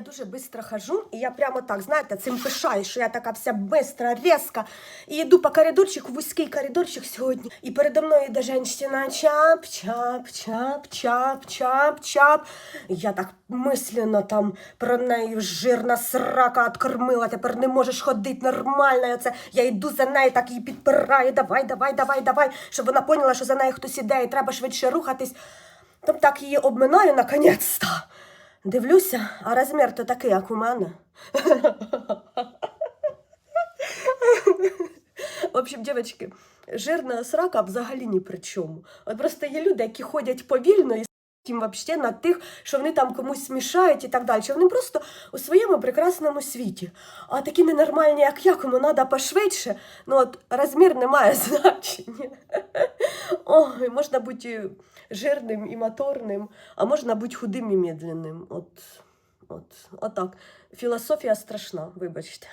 дуже швидко хожу, і я прямо так, знаєте, цим пишаю, що я така вся бистра, різка. І йду по коридорчику, вузький коридорчик сьогодні. І передо мною йде жінка чап, чап, чап, чап, чап, чап. Я так мислено там про неї жирна срака откормила, тепер не можеш ходити нормально. Оце я йду за нею, так її підпираю. Давай, давай, давай, давай, щоб вона поняла, що за нею хтось іде, і треба швидше рухатись. Там так її обминаю наконець-то. Дивлюся, а розмір то такий, як у мене. В общем, дівчатки, жирна срака взагалі ні при чому. От просто є люди, які ходять повільно і їм вообще на тих, що вони там комусь мішають і так далі. Вони просто у своєму прекрасному світі. А такі ненормальні, як я, кому треба пошвидше, ну от розмір не має значення. Ой, можна бути жирним і моторним, а можна бути худим і медленним. От, от, отак. Філософія страшна, вибачте.